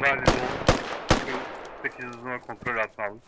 Şu 8 hızına kontrol altına aldım.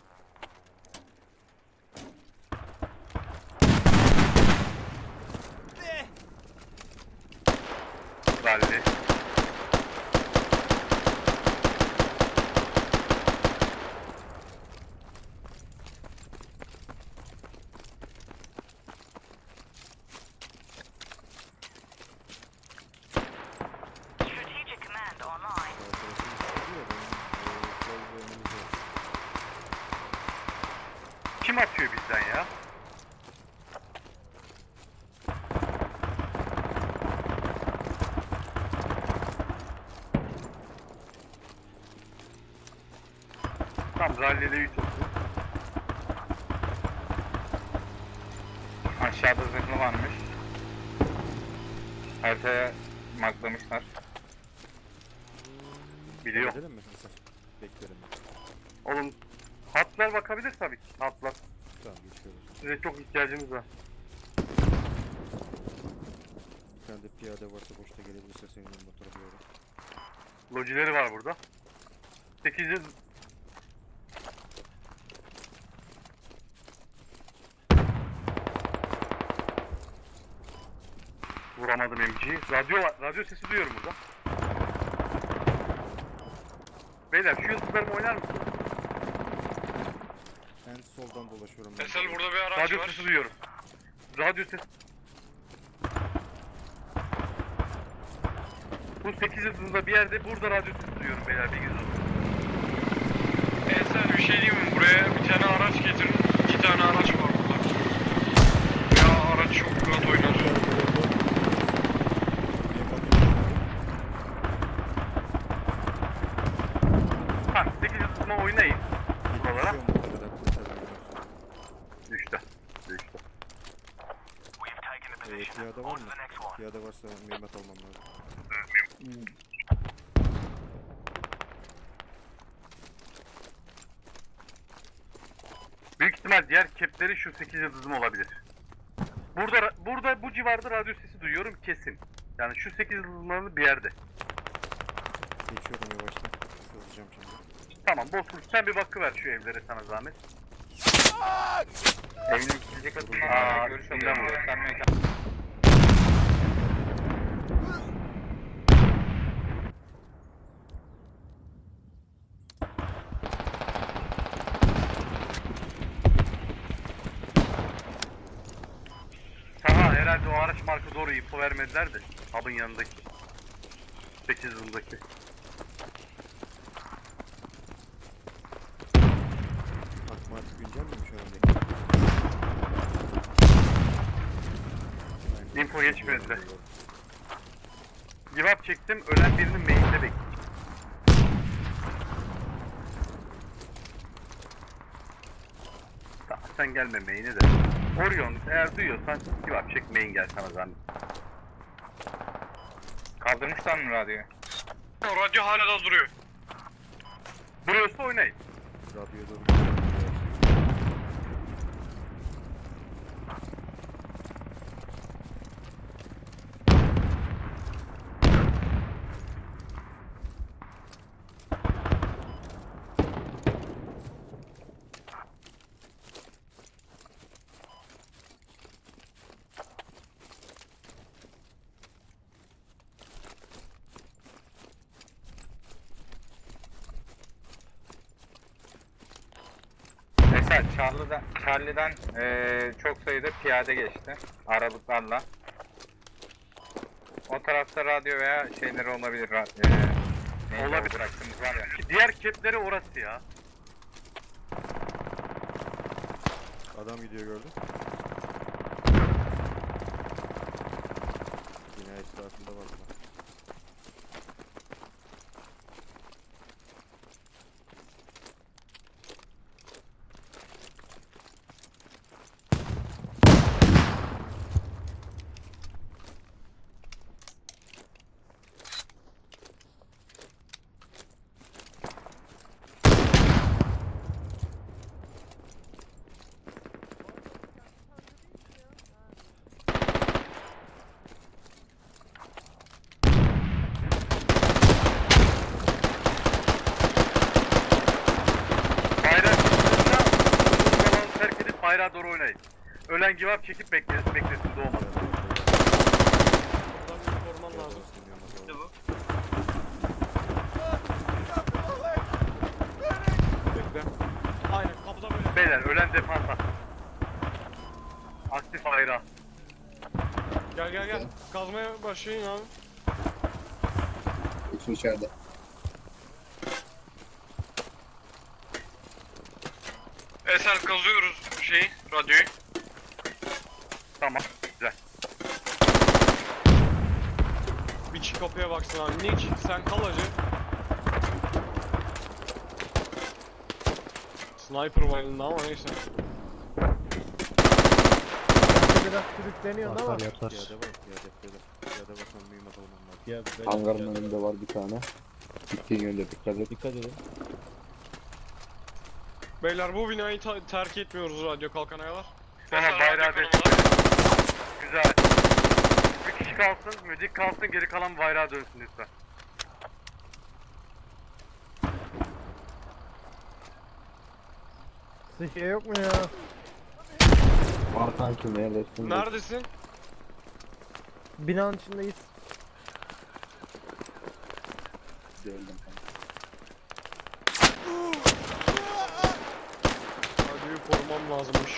Tam rallide 3 oldu. Aşağıda zırhlı varmış. Haritaya marklamışlar. Biliyor. Mi? Beklerim. Oğlum hatlar bakabilir tabii ki. Hatlar. Tamam geçiyoruz. Size çok ihtiyacımız var. Bir tane de piyade varsa boşta gelebilirse senin motora doğru. Lojileri var burada. 8'i Vuramadım MG'yi. Radyo. Radyo sesi duyuyorum burada. Beyler şu yıldızlarımı oynar mısın? En soldan dolaşıyorum ben. Esel burada bir araç Radyo var. sesi duyuyorum. Radyo sesi. Bu 8 yıldızında bir yerde burada radyo sesi duyuyorum beyler bilginiz olsun. Esel bir şey diyeyim mi? Buraya bir tane araç getirin. İki tane araç var burada. Ya araç çok rahat oynar. Ha 8 yıldızına oynayın. Buralara. Düştü. Düştü. Ee, piyade var mı? Piyade varsa mühimmat almam lazım. Büyük ihtimal diğer kepleri şu 8 yıldızım olabilir. Burada burada bu civarda radyo sesi duyuyorum kesin. Yani şu 8 yıldızlarında bir yerde. Geçiyorum yavaştan. Tamam Bozkurt sen bir bakıver şu evlere sana zahmet. Evin ikinci katında Aa, görüş içinden alıyorum. mi? Gösterme ekranı. Aha herhalde o araç marka doğru info vermediler de. Hub'ın yanındaki. 8 yıldaki. Geçmedi. Give up çektim ölen birinin main'de bekliyorum. Sen gelme main'e de. Orion eğer duyuyorsan give up çek main gel sana zahmet. Kaldırmışlar mı radyoyu? O radyo hala da duruyor. Duruyorsa oynayın. Radyoya doğru gidiyorum. Mesela Charlie'den, Charlie'den eee, çok sayıda piyade geçti. Aralıklarla. O tarafta radyo veya şeyleri olabilir. ra- eee, o Olabilir. Bıraktığımız var ya. Diğer kepleri orası ya. Adam gidiyor gördün. Ölen give up çekip bekle, beklesin doğmadan. Buradan bir koruman lazım. İşte bu. Bekle. Aynen kapıda böyle. Beyler ölen defansa. Aktif bayrağı. Gel gel gel. Kazmaya başlayın abi. Şu içeride. Eser kazıyoruz şeyi, radyoyu. Tamam. Güzel. Bir kişi kapıya baksın abi. Nick sen kal acı. Sniper var elinde ama neyse. Biraz sürükleniyorsun ama. Piyade var. Piyade piyade. Piyade varsan mühimmat almam lazım. Hangarın önünde var bir tane. Gittiğin yönde dikkat et. Dikkat edin. Beyler bu binayı ta- terk etmiyoruz radyo kalkana kadar. Sonra Eser bayrağı konumuna. Güzel. Bir kişi kalsın, müzik kalsın, geri kalan bayrağa dönsün lütfen. Sıhhiye yok mu ya? Var kanki neredesin? Neredesin? Binanın içindeyiz. Gördüm kanka. Radyoyu korumam lazımmış.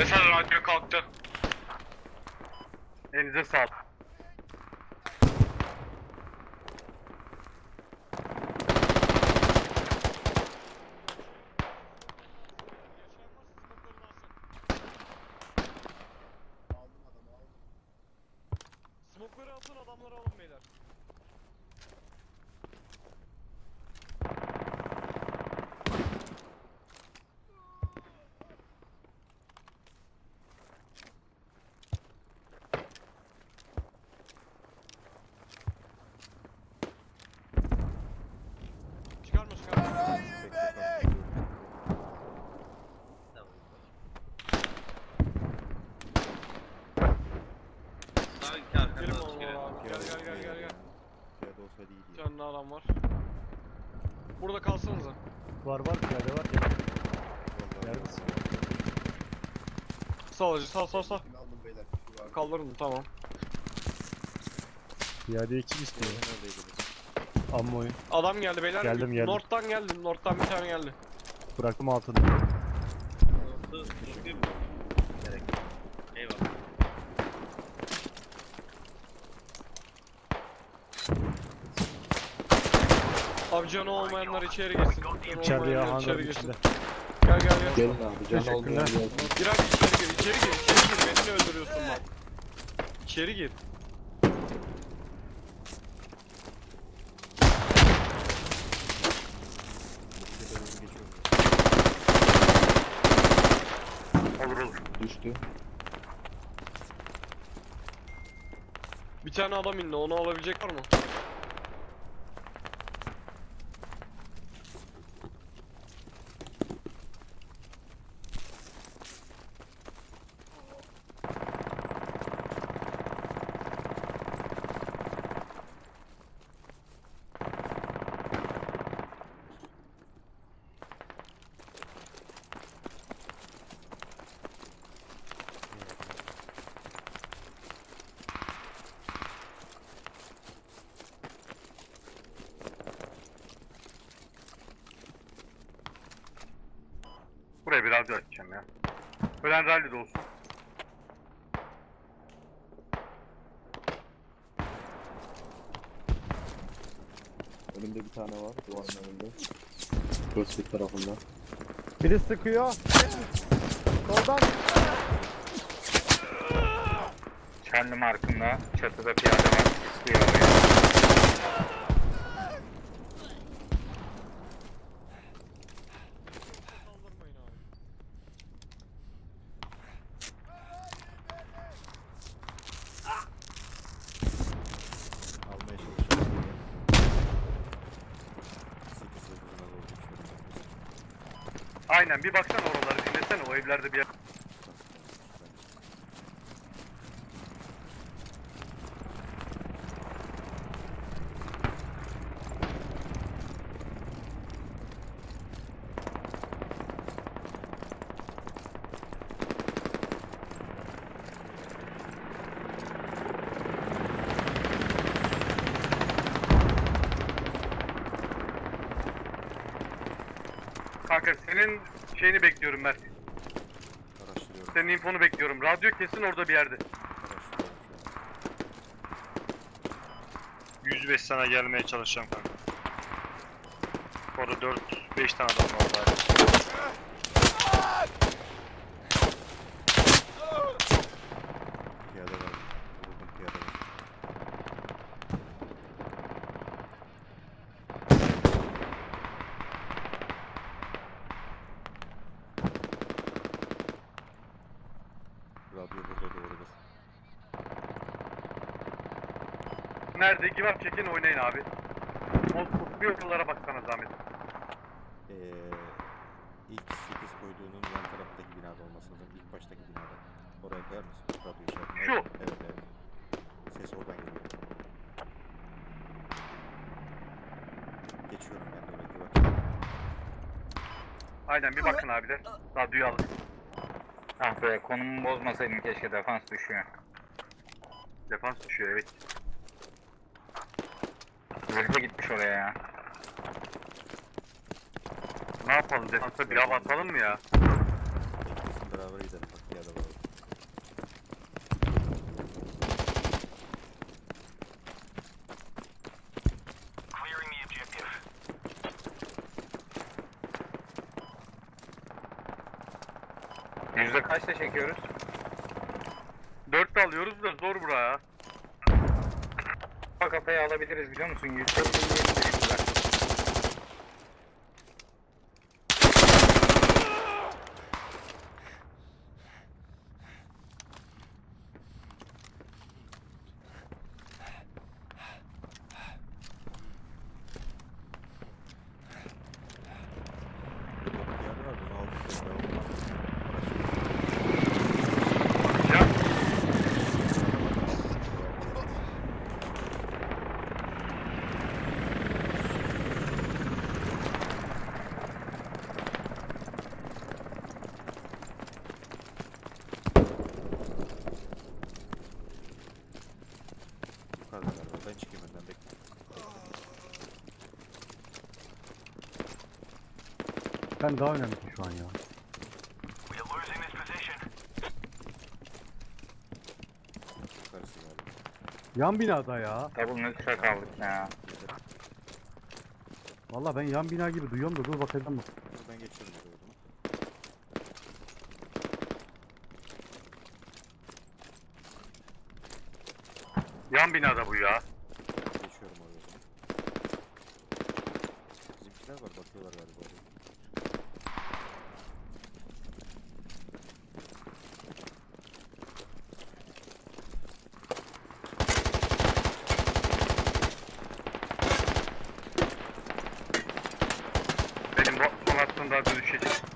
Eser radyo kalktı. Elinize sağlık. Smoke'ları atın adamları alın beyler. Çıkarma çıkarma. Gelin oğlum abi. Gel gel gel gel gel. Piyade olsaydı iyiydi. Bir ya. tane daha adam var. Burada kalsanıza. Var var piyade var ya. Vallahi Neredesin? Sağ acı sağ sağ sağ. Aldım beyler. Şu var. Kaldırdım tamam. Piyade kim istiyor? Neredeydi bu? Ammoyu. Adam geldi beyler. Geldim, geldim. North'tan geldi. North'tan bir tane geldi. Bıraktım altını. Abi canı olmayanlar içeri girsin. Canı İçeride ya olmayanlar hangarın içeri girsin. içinde. Gel gel gel. Gelin abi. Can oldu. Teşekkürler. Gir abi içeri gir. İçeri gir. İçeri gir. Beni ne öldürüyorsun lan? İçeri gir. De. Düştü. Bir tane adam indi. Onu alabilecek var mı? Buraya bir radyo açacağım ya. Ölen rally de olsun. Önümde bir tane var. Duvarın önünde. Göster tarafında. Biri sıkıyor. Soldan. Charlie markında çatıda piyade var. İstiyor oraya. Almaya çalışıyorum. 8 yıldızına doğru geçiyorum. Aynen bir baksana oraları dinlesene o evlerde bir yer. Kanka senin şeyini bekliyorum Mert. Araştırıyorum. Senin infonu bekliyorum. Radyo kesin orada bir yerde. Araştırıyorum şu an. 105 sana gelmeye çalışacağım kanka. Orada 4-5 tane adam var. Piyade var. Vuruldum piyade var. Radyo burada doğrudur. Give up çekin oynayın abi. O bir yollara baksana zahmet. Ee, ilk 8 koyduğunun yan taraftaki binada olması lazım. İlk baştaki binada. Oraya koyar mısın? Radyo işaretini. Şu. Evet evet. Ses oradan geliyor. Geçiyorum ben de oraya. Bak. Aynen bir bakın abiler. Radyoyu alın. Ah be konumu bozmasaydım keşke defans düşüyor. Defans düşüyor evet. Zırhlı gitmiş oraya ya. Ne yapalım? Defansa bir hava atalım mı ya? Beraber gidelim. Bak piyade var. orada. Yüzde kaçta çekiyoruz? Dört de alıyoruz da zor buraya kafa kafaya alabiliriz biliyor musun? 140 Sen daha önemli şu an ya. Yan binada ya. Double nütre kaldık ya. Valla ben yan bina gibi duyuyorum da dur bakacağım bak. Dur ben geçiyorum yan binada bu ya. Geçiyorum oraya o zaman. Bizimkiler var bakıyorlar galiba oraya. Benim bu son hattım radyo düşecek.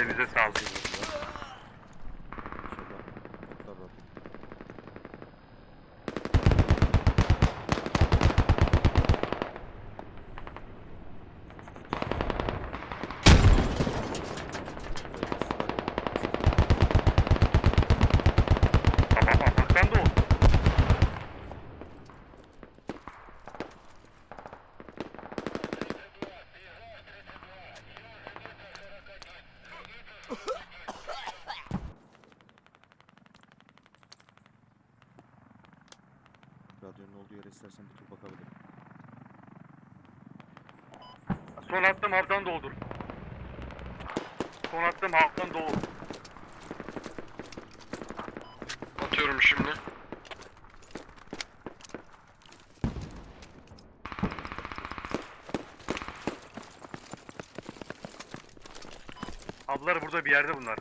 Elinize sağlık. Bakabilirim. Son attım haftan doldur. Son attım haftan doldur. Atıyorum şimdi. Ablar burada bir yerde bunlar.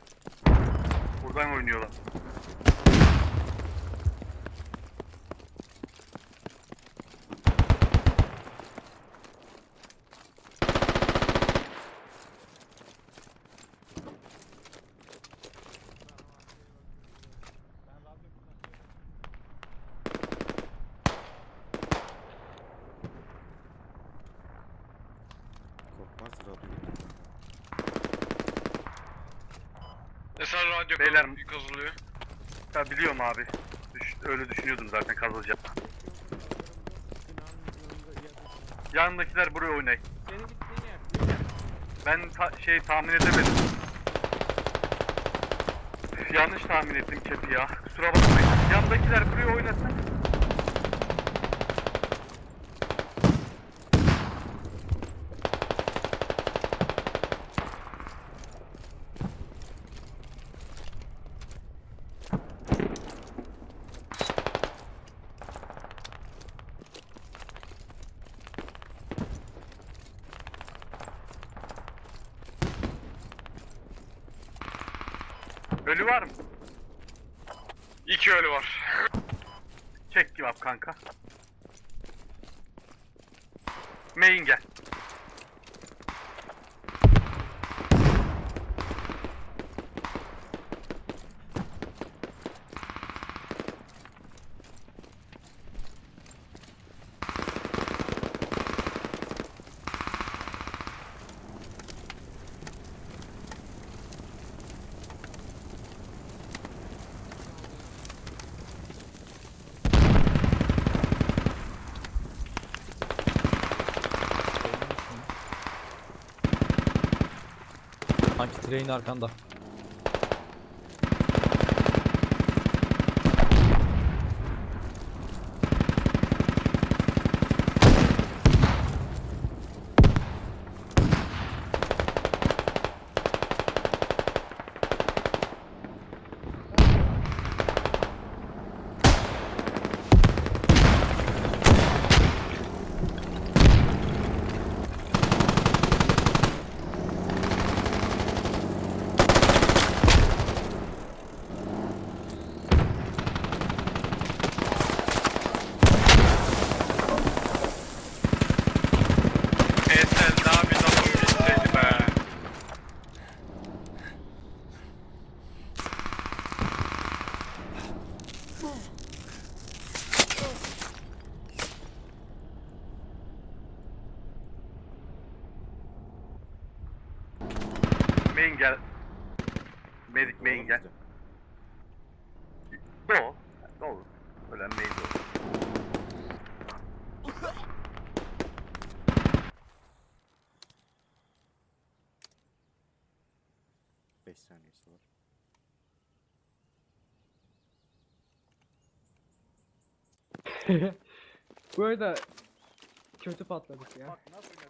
Buradan oynuyorlar. Korkmaz radyoyu. Eser radyo Beyler- kazı- kazılıyor. Ya biliyorum abi. Düş- öyle düşünüyordum zaten kazılacak. Yanındakiler buraya oynay. Ben ta- şey tahmin edemedim. Üf, Yanlış tahmin ettim kepi ya. Kusura bakmayın. Yandakiler buraya oynasın. Ölü var mı? İki ölü var. Çek gibi kanka. Main gel. Sanki train arkanda. Eser daha bir zaman gitseydi be. Main gel. Medik main gel. Do. Doğru. Ölen main doğru. Beş saniyesi var. Bu arada kötü patladık ya. Bak nasıl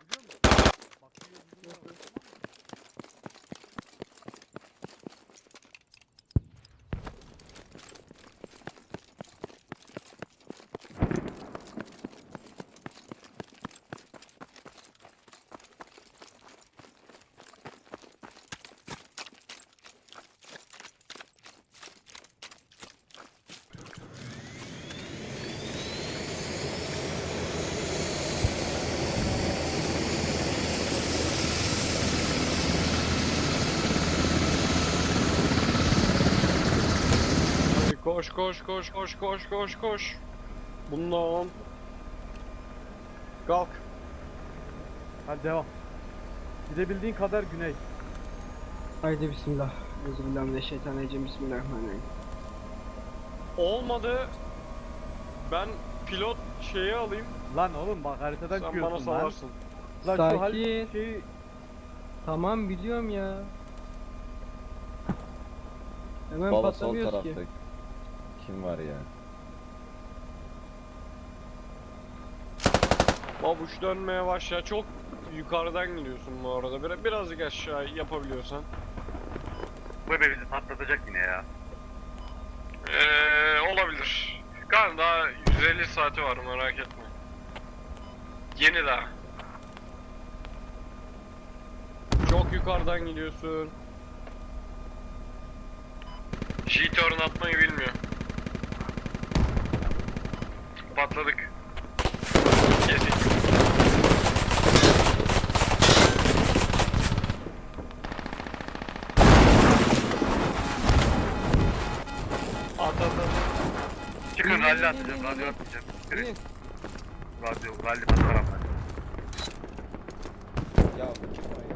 koş koş koş koş koş koş koş. Bundan. Kalk. Hadi devam. Gidebildiğin kadar güney. Haydi bismillah. Euzubillahimineşşeytanirracim. Bismillahirrahmanirrahim. Olmadı. Ben pilot şeyi alayım. Lan oğlum bak haritadan Sen bana çıkıyorsun lan. salarsın. Lan şu hal Sakin. şeyi Tamam biliyorum ya. Hemen sol patlamıyoruz ki. Kim var ya? Babuş dönmeye başla. Çok yukarıdan gidiyorsun bu arada. Bir, birazcık aşağı yapabiliyorsan. Bu ebe bizi patlatacak yine ya. Ee, olabilir. Kan daha 150 saati var merak etme. Yeni daha. Çok yukarıdan gidiyorsun. J-turn atmayı bilmiyor. Patladık. Kesin. At at at. Çıkın rally atacağım, radyo atacağım. Direkt. Radyo, rally atarım ben. Ya bu kim